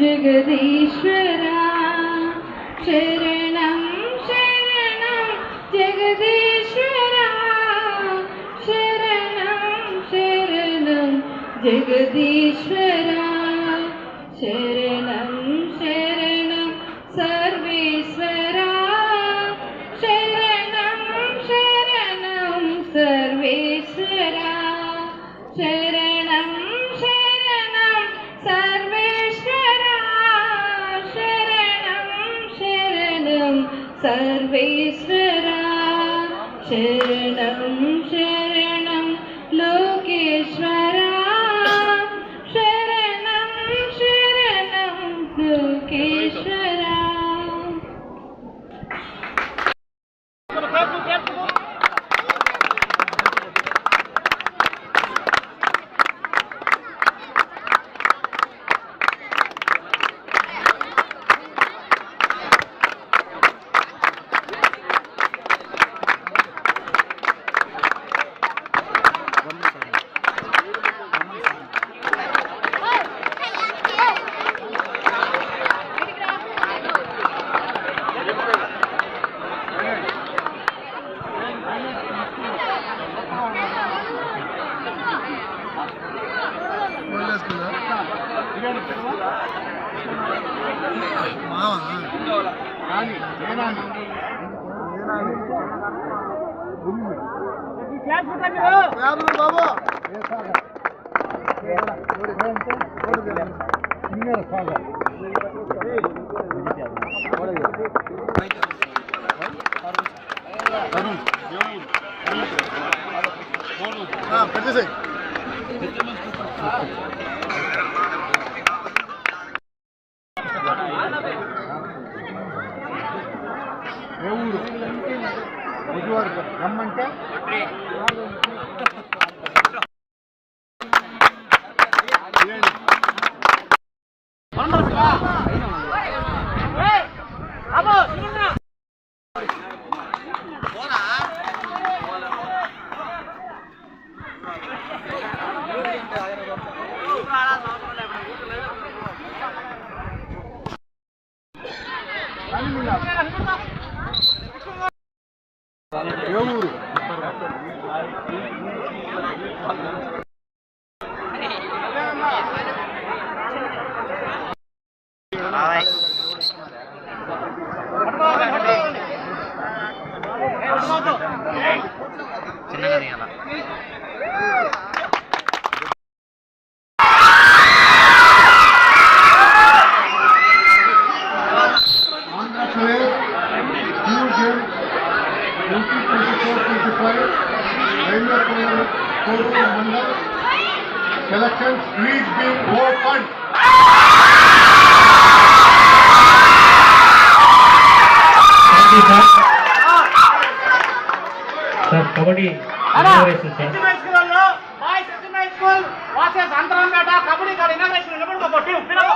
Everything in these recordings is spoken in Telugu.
ജഗദീശ്വര ശരണം ശരണം ജഗദീശ്വര ശരണം ശരണം ജഗദീശ്വര ശരണം சர்வேஸ்வரா சரணம் சரண పెట్టేసాయి ఏ ఊరు బుధవారం రమ్మంటే ఏ Rồi. Xin lỗi anh ạ. Colorado Mandal. Selections, please be open. Team పిలవ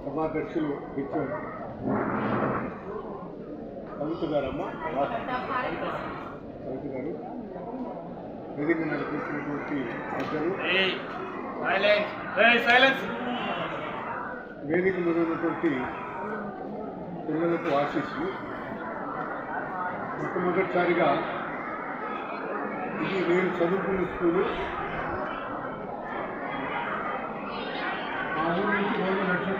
సభాధ్యక్షులు కవిత గారమ్మ కవిత గారు. వేదిక నడిపిస్తున్నటువంటి వేదిక మీద పిల్లలకు ఆశీస్సులు మొట్టమొదటిసారిగా ఇది నేను చదువుకున్న స్కూలు. మా ఊరి నుంచి రోజు నడిచి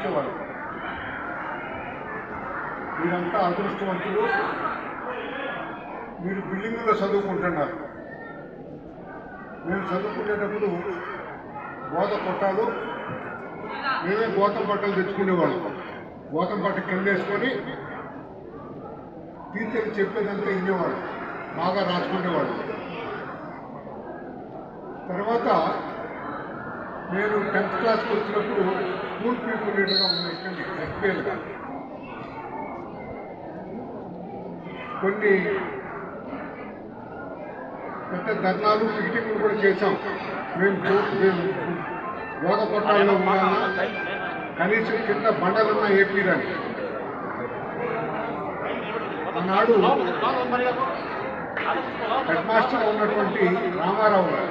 మీరంతా అదృష్టవంతులు. మీరు బిల్డింగ్లో చదువుకుంటున్నారు. మేము చదువుకునేటప్పుడు గోత పొట్టాలు మేమే గోతం పట్టలు తెచ్చుకునేవాళ్ళం. గోతం పట్ట కింద వేసుకొని టీచర్ చెప్పేదంతా వినేవాడు బాగా రాసుకునేవాడు తర్వాత నేను టెన్త్ క్లాస్కి వచ్చినప్పుడు స్కూల్ పీపుల్ లీడర్గా ఉన్నాయి ఎస్పీఎల్గా కొన్ని పెద్ద ధర్నాలు పికెటింగ్లు కూడా చేశాం. మేము మేము బోధ కొట్టాల్లో ఉన్నాము? కనీసం కింద బండలున్న ఏపీ రాని ఆనాడు హెడ్ మాస్టర్ ఉన్నటువంటి రామారావు గారు.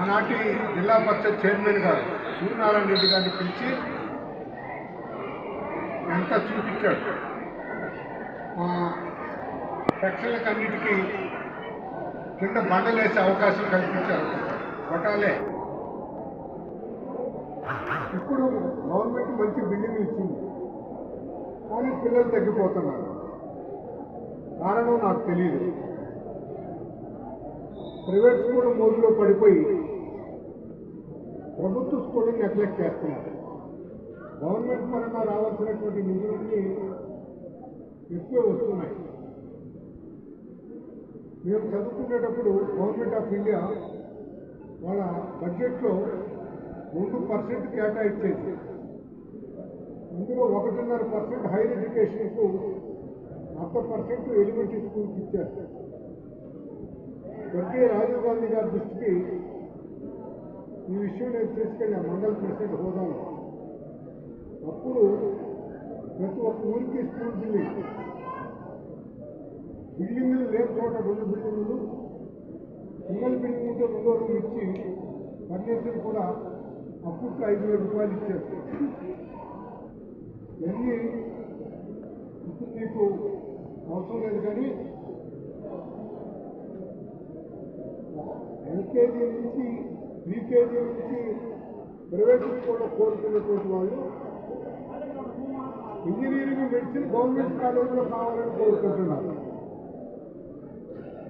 ఆనాటి జిల్లా పరిషత్ చైర్మన్ గారు సూర్యనారాయణ రెడ్డి గారిని పిలిచి ఎంత చూపించాడు? మా సెక్షన్లకు అన్నిటికీ కింద బండలేసే అవకాశం కల్పించారు. కొట్టాలే. ఇప్పుడు గవర్నమెంట్ మంచి బిల్డింగ్ ఇచ్చింది. కానీ పిల్లలు తగ్గిపోతున్నారు. కారణం నాకు తెలియదు ప్రైవేట్ స్కూల్ మోజులో పడిపోయి ప్రభుత్వ స్కూల్ని నెగ్లెక్ట్ చేస్తున్నారు. గవర్నమెంట్ పరంగా రావాల్సినటువంటి నిధులన్నీ ఎక్కువ వస్తున్నాయి. మేము చదువుకునేటప్పుడు గవర్నమెంట్ ఆఫ్ ఇండియా వాళ్ళ బడ్జెట్లో రెండు పర్సెంట్ కేటాయించేది. అందులో ఒకటిన్నర పర్సెంట్ హైయర్ ఎడ్యుకేషన్కు అర్ధ పర్సెంట్ ఎలిమెంటరీ స్కూల్కి ఇచ్చారు. ప్రతి రాజీవ్ గాంధీ గారి దృష్టికి ఈ విషయం నేను తీసుకెళ్ళా మండల ప్రెసిడెంట్ హోదాలో. అప్పుడు ప్రతి ఒక్క ఊరికి స్కూల్ బిల్డింగ్. బిల్డింగ్లు లేని చోట రెండు బిల్డింగ్లు సింగల్ బిల్డింగ్ ఉంటే రెండో రూమ్ ఇచ్చి ఫర్నిచర్ కూడా అప్పుకు ఐదు వేల రూపాయలు ఇచ్చారు. ఇవన్నీ ఇప్పుడు మీకు అవసరం లేదు కానీ ఎల్కేజీ నుంచి ప్రీకేజీ నుంచి ప్రైవేట్ కూడా కోరుకున్నటువంటి వాళ్ళు ఇంజనీరింగ్ మెడిసిన్ గవర్నమెంట్ కాలేజీలో కావాలని కోరుకుంటున్నారు.